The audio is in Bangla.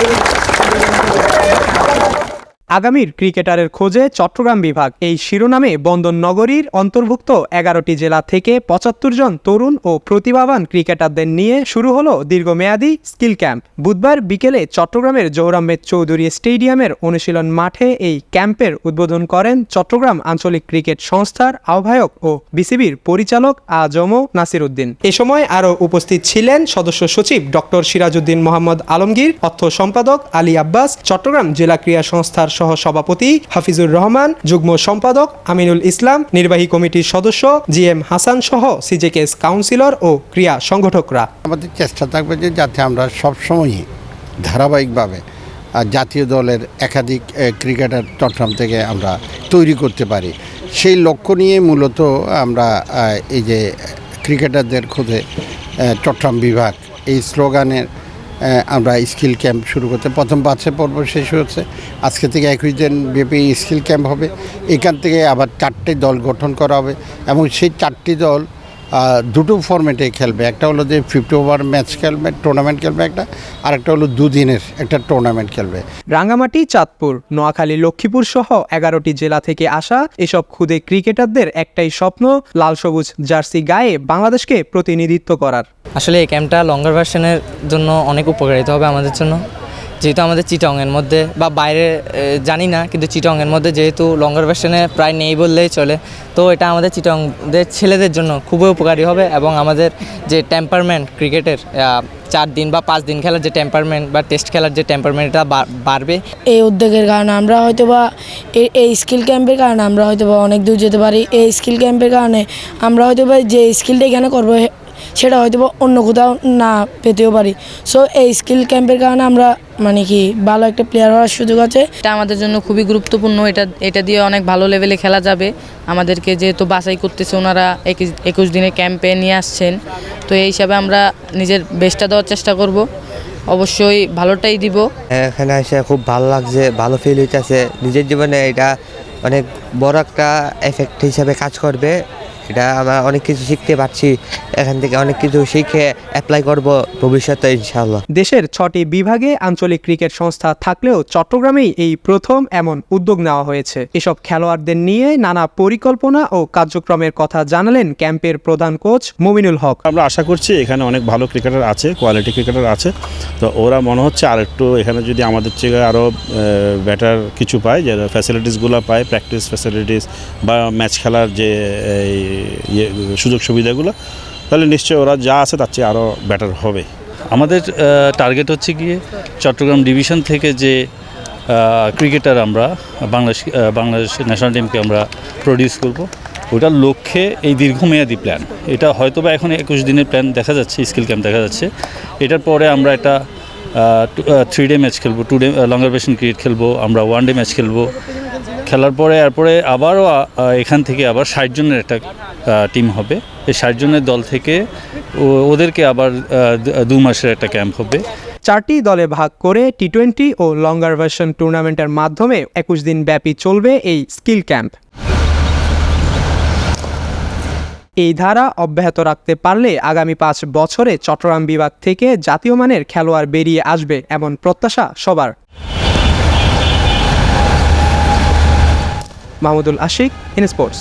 Gracias. আগামীর ক্রিকেটারের খোঁজে চট্টগ্রাম বিভাগ। এই শিরোনামে বন্দর নগরীর অন্তর্ভুক্ত এগারোটি জেলা থেকে পঁচাত্তর জন তরুণ ও প্রতিভাবান ক্রিকেটারদের নিয়ে শুরু হলো দীর্ঘমেয়াদী স্কিল ক্যাম্প। বুধবার বিকেলে চট্টগ্রামের জৌরাম্মেদ চৌধুরী স্টেডিয়ামের অনুশীলন মাঠে এই ক্যাম্পের উদ্বোধন করেন চট্টগ্রাম আঞ্চলিক ক্রিকেট সংস্থার আহ্বায়ক ও বিসিবির পরিচালক আজম নাসির উদ্দিন এ সময় আরও উপস্থিত ছিলেন সদস্য সচিব ডক্টর সিরাজউদ্দিন মোহাম্মদ আলমগীর, অর্থ সম্পাদক আলী আব্বাস, চট্টগ্রাম জেলা ক্রীড়া সংস্থার সহ সভাপতি হাফিজুর রহমান, যুগ্ম সম্পাদক আমিনুল ইসলাম, নির্বাহী কমিটির সদস্য জি এম হাসান সহ সিজেকেএস কাউন্সিলর ও ক্রিয়া সংগঠকরা। আমাদের চেষ্টা থাকবে যে যাতে আমরা সবসময়ই ধারাবাহিকভাবে জাতীয় দলের একাধিক ক্রিকেটার চট্টগ্রাম থেকে আমরা তৈরি করতে পারি। সেই লক্ষ্য নিয়ে মূলত আমরা এই যে ক্রিকেটারদের খোঁজে চট্টগ্রাম বিভাগ এই স্লোগানের আমরা স্কিল ক্যাম্প শুরু করতে প্রথম বাচ্চা পর্ব শেষ হচ্ছে আজকে থেকে একুশ দিন ব্যাপী স্কিল ক্যাম্প হবে। এখান থেকে আবার চারটে দল গঠন করা হবে এবং সেই চারটি দল দুটো ফরম্যাটে খেলবে। একটা হলো যে ফিফটি ওভার ম্যাচ খেলবে টুর্নামেন্ট খেলবে একটা আর একটা হলো দুদিনের একটা টুর্নামেন্ট খেলবে। রাঙ্গামাটি চাঁদপুর নোয়াখালী লক্ষ্মীপুর সহ এগারোটি জেলা থেকে আসা এসব খুদে ক্রিকেটারদের একটাই স্বপ্ন লাল সবুজ জার্সি গায়ে বাংলাদেশকে প্রতিনিধিত্ব করার। আসলে এই ক্যাম্পটা লঙ্গার ভার্সনের জন্য অনেক উপকারিত হবে আমাদের জন্য। যেহেতু আমাদের চিটংয়ের মধ্যে, বা বাইরে জানি না, কিন্তু চিটংয়ের মধ্যে যেহেতু লঙ্গার ভার্সনে প্রায় নেই বললেই চলে, তো এটা আমাদের চিটংদের ছেলেদের জন্য খুবই উপকারী হবে এবং আমাদের যে টেম্পারমেন্ট ক্রিকেটের চার দিন বা পাঁচ দিন খেলার যে টেম্পারমেন্ট বা টেস্ট খেলার যে টেম্পারমেন্ট এটা বা- বাড়বে। এই উদ্যোগের কারণে আমরা হয়তো বা এই- স্কিল ক্যাম্পের কারণে আমরা হয়তো বা অনেক দূর যেতে পারি। এই স্কিল ক্যাম্পের কারণে আমরা হয়তো বা যে স্কিলটা এখানে করব সেটা হয়তো বা অন্য কোথাও না পেতেও পারি। সো এই স্কিল ক্যাম্পের কারণে আমরা মানে কি ভালো একটা প্লেয়ার হওয়ার সুযোগ আছে। এটা আমাদের জন্য খুবই গুরুত্বপূর্ণ। এটা এটা দিয়ে অনেক ভালো লেভেলে খেলা যাবে। আমাদেরকে যেহেতু বাছাই করতেছে ওনারা একুশ একুশ দিনের ক্যাম্পে নিয়ে আসছেন। তো এই হিসাবে আমরা নিজের বেস্টটা দেওয়ার চেষ্টা করব। অবশ্যই ভালোটাই দিব। এখানে এসে খুব ভালো লাগছে ভালো ফিল হইতেছে। নিজের জীবনে এটা অনেক বড় একটা এফেক্ট হিসাবে কাজ করবে। এটা আমরা অনেক কিছু শিখতে পারছি এখান থেকে অনেক কিছু শিখে অ্যাপ্লাই করব ভবিষ্যতে ইনশাআল্লাহ। দেশের ছটি বিভাগে আঞ্চলিক ক্রিকেট সংস্থা থাকলেও চট্টগ্রামেই এই প্রথম এমন উদ্যোগ নেওয়া হয়েছে। এসব খেলোয়াড়দের নিয়ে নানা পরিকল্পনা ও কার্যক্রমের কথা জানালেন ক্যাম্পের প্রধান কোচ মুমিনুল হক। আমরা আশা করছি এখানে অনেক ভালো ক্রিকেটার আছে কোয়ালিটি ক্রিকেটার আছে। তো ওরা মনে হচ্ছে আর একটু এখানে যদি আমাদের থেকে আরও বেটার কিছু পায় যে ফ্যাসিলিটিসগুলো পায় প্র্যাকটিস ফ্যাসিলিটিস বা ম্যাচ খেলার যে এই, ইয়ে, সুযোগ সুবিধাগুলো তাহলে নিশ্চয়ই ওরা যা আছে তার চেয়ে আরও বেটার হবে। আমাদের টার্গেট হচ্ছে গিয়ে চট্টগ্রাম ডিভিশন থেকে যে ক্রিকেটার আমরা বাংলাদেশ বাংলাদেশ ন্যাশনাল টিমকে আমরা প্রডিউস করব ওটার লক্ষ্যে এই দীর্ঘমেয়াদী প্ল্যান এটা হয়তো বা এখন একুশ দিনের প্ল্যান দেখা যাচ্ছে স্কিল ক্যাম্প দেখা যাচ্ছে। এটার পরে আমরা একটা থ্রি ডে ম্যাচ খেলব two day longer version cricket খেলব আমরা ওয়ান ডে ম্যাচ খেলব। খেলার পরে, এরপরে আবারও এখান থেকে আবার ষাট জনের একটা টিম হবে। এই ষাট জনের দল থেকে ওদেরকে আবার দু মাসের একটা ক্যাম্প হবে। চারটি দলে ভাগ করে টি টোয়েন্টি ও লঙ্গার ভার্সন টুর্নামেন্টের মাধ্যমে একুশ দিন ব্যাপী চলবে এই স্কিল ক্যাম্প এই ধারা অব্যাহত রাখতে পারলে আগামী পাঁচ বছরে চট্টগ্রাম বিভাগ থেকে জাতীয় মানের খেলোয়াড় বেরিয়ে আসবে এমন প্রত্যাশা সবার। Mahmudul Ashiq in sports.